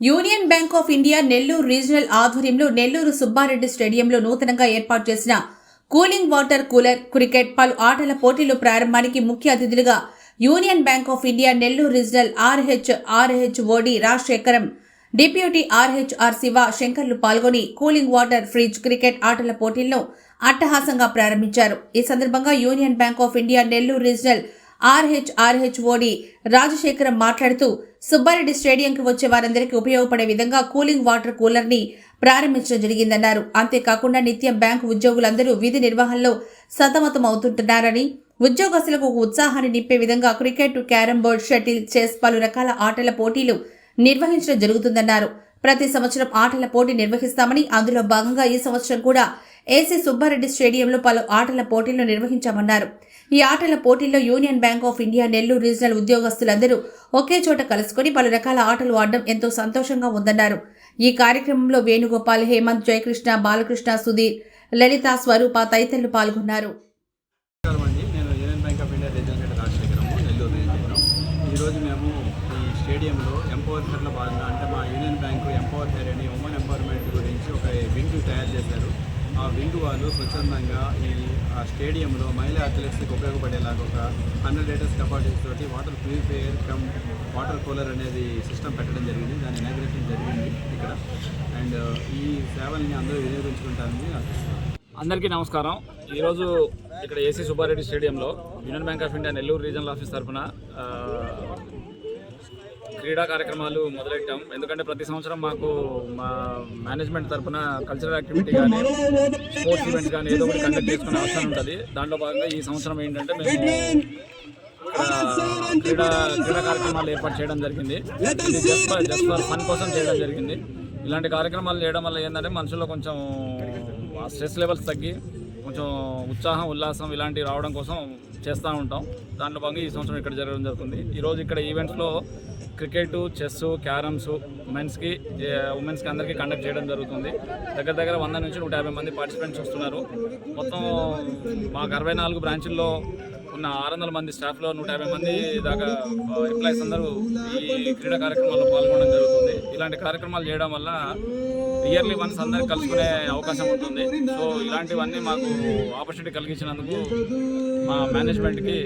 Union Bank of India Nellore regional ఆధ్వర్యంలో నెల్లూరు సుబ్బారెడ్డి స్టేడియంలో నూతనంగా ఏర్పాటు చేసిన కూలింగ్ వాటర్ కూలర్ క్రికెట్ పలు ఆటల పోటీలు ప్రారంభానికి ముఖ్య అతిథులుగా Union Bank of India Nellore regional RH RH OD Rajasekharam deputy RHR Shiva శంకర్లు పాల్గొని కూలింగ్ వాటర్ ఫ్రిడ్జ్ క్రికెట్ ఆటల పోటీలను అట్టహాసంగా ప్రారంభించారు. ఈ సందర్భంగా Union Bank of India Nellore regional RH OD Rajasekharam మాట్లాడుతూ సుబ్బారెడ్డి స్టేడియంకి వచ్చే వారందరికీ ఉపయోగపడే విధంగా కూలింగ్ వాటర్ కూలర్ని ప్రారంభించడం జరిగిందన్నారు. అంతేకాకుండా నిత్యం బ్యాంకు ఉద్యోగులందరూ విధి నిర్వహణలో సతమతం అవుతుంటున్నారని ఉద్యోగస్తులకు ఒక ఉత్సాహాన్ని నింపే విధంగా cricket carrom board shuttle chess పలు రకాల ఆటల పోటీలు నిర్వహించడం జరుగుతుందన్నారు. ప్రతి సంవత్సరం ఆటల పోటీ నిర్వహిస్తామని అందులో భాగంగా ఈ సంవత్సరం కూడా ఏసీ సుబ్బారెడ్డి స్టేడియంలో పలు ఆటల పోటీలు నిర్వహించామన్నారు. ఈ ఆటల పోటీల్లో Union Bank of India Nellore regional ఉద్యోగస్తులందరూ ఒకే చోట కలుసుకుని పలు రకాల ఆటలు ఆడడం ఎంతో సంతోషంగా ఉందన్నారు. ఈ కార్యక్రమంలో వేణుగోపాల్ హేమంత్ జయకృష్ణ బాలకృష్ణ సుధీర్ లలిత స్వరూప తదితరులు పాల్గొన్నారు. ఈరోజు మేము ఈ స్టేడియంలో ఎంపవర్ ఫెయిర్లో భాగంగా అంటే మా యూనియన్ బ్యాంకు ఎంపవర్ ఫెయిర్ అని ఉమెన్ ఎంపవర్మెంట్ గురించి ఒక వింగ్ తయారు చేశారు. ఆ వింగ్ వాళ్ళు స్వచ్ఛందంగా ఈ ఆ స్టేడియంలో మహిళా అథ్లెట్స్కి ఉపయోగపడేలాగా ఒక హండ్రెడ్ లీటర్స్ కెపాసిటీ తోటి water purifier cum water cooler అనేది సిస్టమ్ పెట్టడం జరిగింది. దాన్ని ఇనాగ్రేషన్ జరిగింది ఇక్కడ. అండ్ ఈ సేవల్ని అందరూ వినియోగించుకుంటారని అందరికీ నమస్కారం. ఈరోజు ఇక్కడ ఏసీ సుబ్బారెడ్డి స్టేడియంలో Union Bank of India Nellore regional office తరఫున క్రీడా కార్యక్రమాలు మొదలెట్టాం. ఎందుకంటే ప్రతి సంవత్సరం మాకు మా మేనేజ్మెంట్ తరఫున కల్చరల్ యాక్టివిటీ కానీ స్పోర్ట్స్ ఈవెంట్స్ కానీ ఏదో ఒకటి కండక్ట్ చేసుకునే అవసరం ఉంటుంది. దాంట్లో భాగంగా ఈ సంవత్సరం ఏంటంటే మేము క్రీడా క్రీడా కార్యక్రమాలు ఏర్పాటు చేయడం జరిగింది. జస్ట్ ఫర్ ఫన్ కోసం చేయడం జరిగింది. ఇలాంటి కార్యక్రమాలు చేయడం వల్ల ఏంటంటే మనుషుల్లో కొంచెం స్ట్రెస్ లెవెల్స్ తగ్గి కొంచెం ఉత్సాహం ఉల్లాసం ఇలాంటివి రావడం కోసం చేస్తూ ఉంటాం. దాంట్లో భాగంగా ఈ సంవత్సరం ఇక్కడ జరగడం జరుగుతుంది. ఈరోజు ఇక్కడ ఈవెంట్స్లో క్రికెట్ చెస్ క్యారమ్స్ మెన్స్కి ఉమెన్స్కి అందరికీ కండక్ట్ చేయడం జరుగుతుంది. దగ్గర దగ్గర వంద నుంచి నూట యాభై మంది పార్టిసిపెంట్స్ వస్తున్నారు. మొత్తం మాకు అరవై నాలుగు బ్రాంచుల్లో ఉన్న ఆరు వందల మంది స్టాఫ్లో నూట యాభై మంది దాకా ఎంప్లాయీస్ అందరూ ఈ క్రీడా కార్యక్రమాల్లో పాల్గొనడం జరుగుతుంది. ఇలాంటి కార్యక్రమాలు చేయడం వల్ల ఇయర్లీ వన్స్ అందరికి కలుసుకునే అవకాశం ఉంటుంది. సో ఇలాంటివన్నీ మాకు ఆపర్చునిటీ కలిగించినందుకు మా మేనేజ్మెంట్కి